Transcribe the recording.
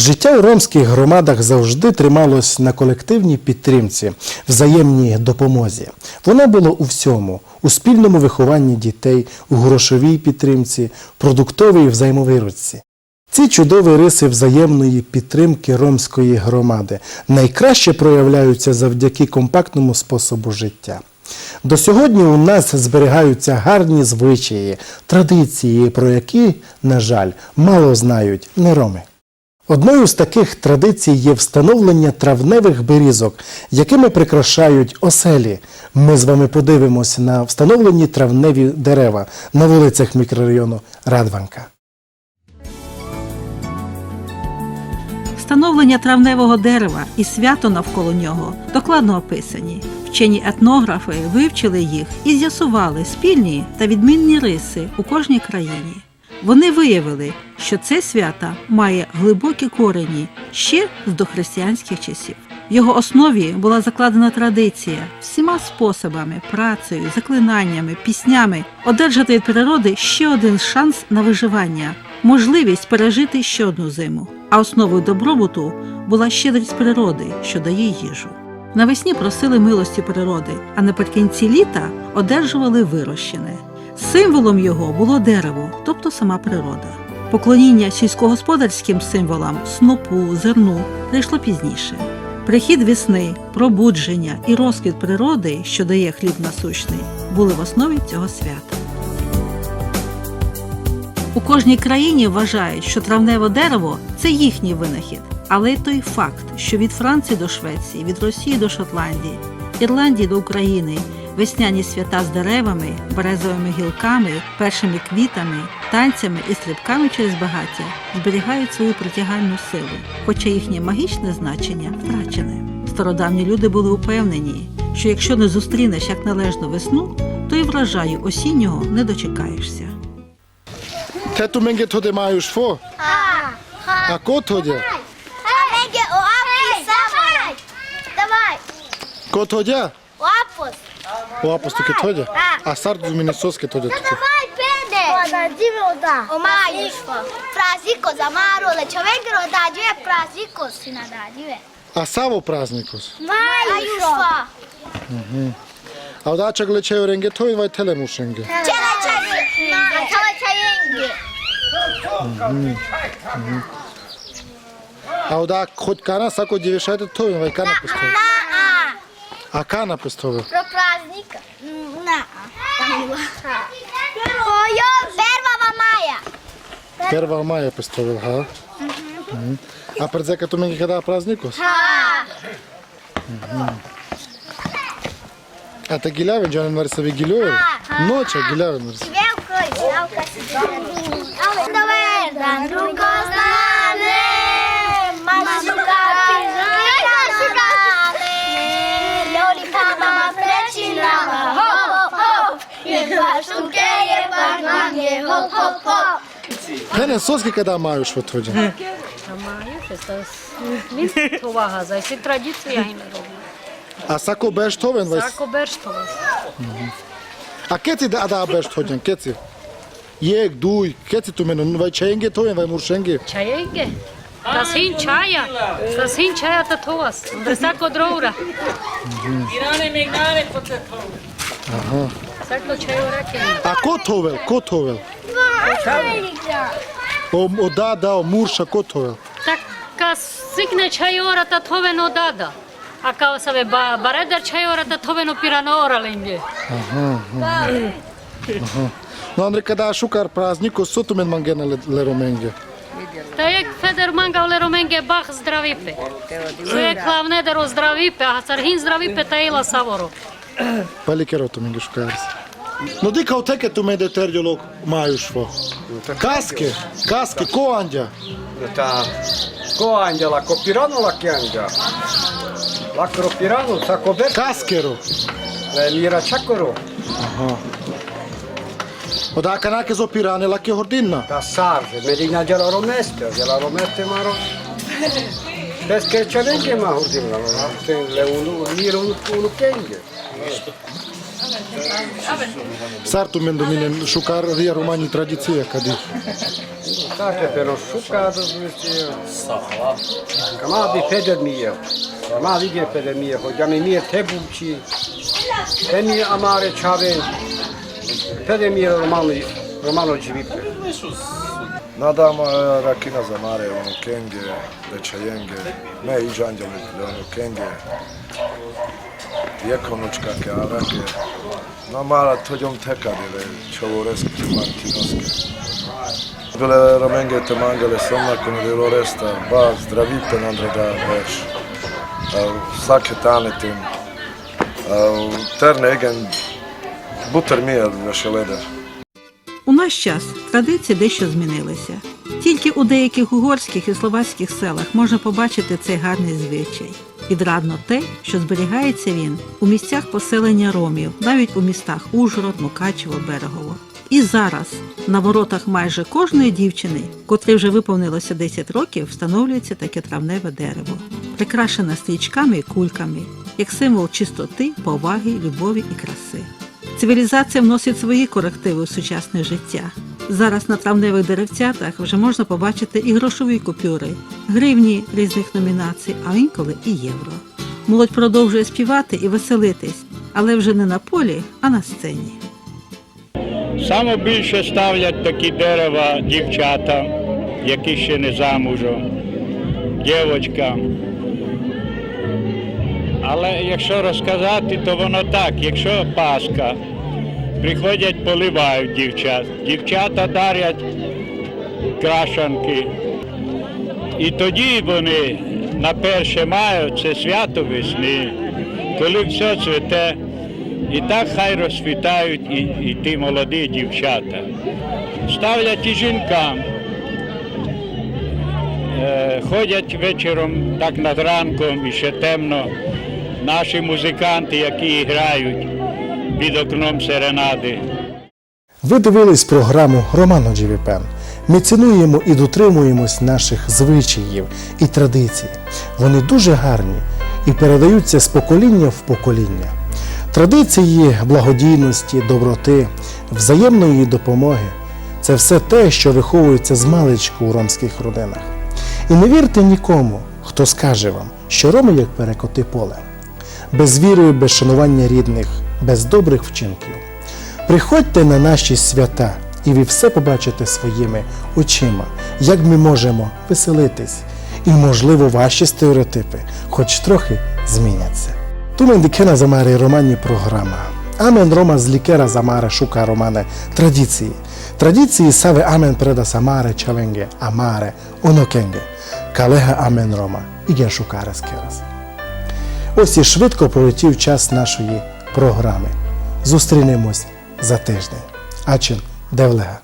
Життя у ромських громадах завжди трималось на колективній підтримці, взаємній допомозі. Воно було у всьому: у спільному вихованні дітей, у грошовій підтримці, продуктовій взаємовиручці. Ці чудові риси взаємної підтримки ромської громади найкраще проявляються завдяки компактному способу життя. До сьогодні у нас зберігаються гарні звичаї, традиції, про які, на жаль, мало знають не роми. Одною з таких традицій є встановлення травневих берізок, якими прикрашають оселі. Ми з вами подивимось на встановлені травневі дерева на вулицях мікрорайону Радванка. Встановлення травневого дерева і свято навколо нього докладно описані. Вчені етнографи вивчили їх і з'ясували спільні та відмінні риси у кожній країні. Вони виявили, що це свято має глибокі корені ще з дохристиянських часів. В його основі була закладена традиція всіма способами, працею, заклинаннями, піснями одержати від природи ще один шанс на виживання, можливість пережити ще одну зиму. А основою добробуту була щедрість природи, що дає їжу. Навесні просили милості природи, а наприкінці літа одержували вирощене. Символом його було дерево, тобто сама природа. Поклоніння сільськогосподарським символам снопу, зерну прийшло пізніше. Прихід весни, пробудження і розквіт природи, що дає хліб насущний, були в основі цього свята. У кожній країні вважають, що травневе дерево це їхній винахід. Але й той факт, що від Франції до Швеції, від Росії до Шотландії, Ірландії до України весняні свята з деревами, березовими гілками, першими квітами, танцями і стрибками через багаття зберігають свою притягальну силу, хоча їхнє магічне значення втрачене. Стародавні люди були упевнені, що якщо не зустрінеш як належно весну, то і врожаю осіннього не дочекаєшся. Тету менге тоде маєш фо? А ко тоде? Давай, Ко? Лапасто ке тојде? А старт до Минесос ке тојде туку? Мај педе! Ода, диве ода. О мај, празико за маро, ле човек рода, диве празико си нада, диве. А само празникос? Мај, ушва. А одача гле чеј ренге, тој вај телемуш ренге? Челе чај, мај, челе чај. А ода ход кана, сако дивешајте тој вај кана постои. Na, a. А кана пестове. Pro praznika. Na. Ojo, Pervava Maja. Перва мая пестове, га? Мгм. А предзека то менге када празникус? Ha. А те гилявен джанен варсави гилёве? Ноча гилявен варсави. Velko i velka si Da хоп. Не, не, соски када мајуш во тој ден. Мајуш е со това газа, и си традиција има добро. А сако беш товен? Сако беш товен. А кети да да беш тој ден, кети? Јек, дуј, кети ту мене, вај чајенге товен, вај муршенге? Чајенге? Да син чаја, да син тоа товас, да сако дроура. Иране мегнаре поцетвам. Аха. Сако чајо ракен. А ко товел, ко товел? О, о да, да, о мурша, ко товел? Така сикне чајората товено дада. А као сабе ба баредар чајората товено пирано ленге. Но Андре када шукар празнико соту мен мангена лероменге. Таек Федер манга оле роменге бах здравипе. Суе клавне деро здравипе, а цархин здравипе таила саворо. Пали керото менге шукарс. No di kao teke tu mede terģolok mājušvo. Kaske, kaske, ko anđa? Ta, ko anģa, lako piranu la anģa? Lakro piranu, tako Kaskero. Kaskeru. Mira čakoro. Aha. Odaka nake zo pirane laki hordinna? Ta sarve, medina djela romeste, djela romeste maro. Bez kečevenke nenke ma hordinna, le unu, mir unu kenge. Sartul meu domine șucar via romanii tradiție cadi. Da, că pe șucar Cam abi federmiye. Cam abi ge federmiye. Hocam miye tebuçi. Beni amare çave. Federmiye romanı romano civip. Nadam rakina za mare ono kenge, dečajenge, ne iđanđele, ono kenge. Jekonučka ke arake. No mara tođom tekadile, čovoreske, martinoske. Bile romenge te mangale somna kono di loresta, ba zdravite nandrada već. Sake tanetin. Terne egen, buter mije vešeleder. У наш час традиції дещо змінилися. Тільки у деяких угорських і словацьких селах можна побачити цей гарний звичай. Відрадно те, що зберігається він у місцях поселення ромів, навіть у містах Ужгород, Мукачево, Берегово. І зараз на воротах майже кожної дівчини, котрій вже виповнилося 10 років, встановлюється таке травневе дерево, прикрашене стрічками і кульками, як символ чистоти, поваги, любові і краси. Цивілізація вносить свої корективи у сучасне життя. Зараз на травневих деревцятах вже можна побачити і грошові купюри, гривні різних номінацій, а інколи і євро. Молодь продовжує співати і веселитись, але вже не на полі, а на сцені. Саме більше ставлять такі дерева дівчата, які ще не замужем, дівчатка. Але якщо розказати, то воно так, якщо Пасха, приходять, поливають дівчат. Дівчата дарять крашанки. І тоді вони на перше маю, це свято весни, коли все цвіте. І так хай розцвітають і, і ті молоді дівчата. Ставлять і жінкам. Е, ходять вечором так над ранком і ще темно. Наші музиканти, які грають під окном серенади. Ви дивились програму Романо Джівіпен. Ми цінуємо і дотримуємось наших звичаїв і традицій. Вони дуже гарні і передаються з покоління в покоління. Традиції благодійності, доброти, взаємної допомоги це все те, що виховується з маличку у ромських родинах. І не вірте нікому, хто скаже вам, що роми як перекоти поле, без віри, без шанування рідних, без добрих вчинків. Приходьте на наші свята, і ви все побачите своїми очима, як ми можемо веселитись, і, можливо, ваші стереотипи хоч трохи зміняться. Тумен дикена замаре романі програма. Амен Рома з лікера замаре шука романе традиції. Традиції саве амен преда самаре чавенге, амаре, онокенге. Калега амен Рома, іген шукаре скерас. Ось і швидко пролетів час нашої програми. Зустрінемось за тиждень. Ачин Девлега.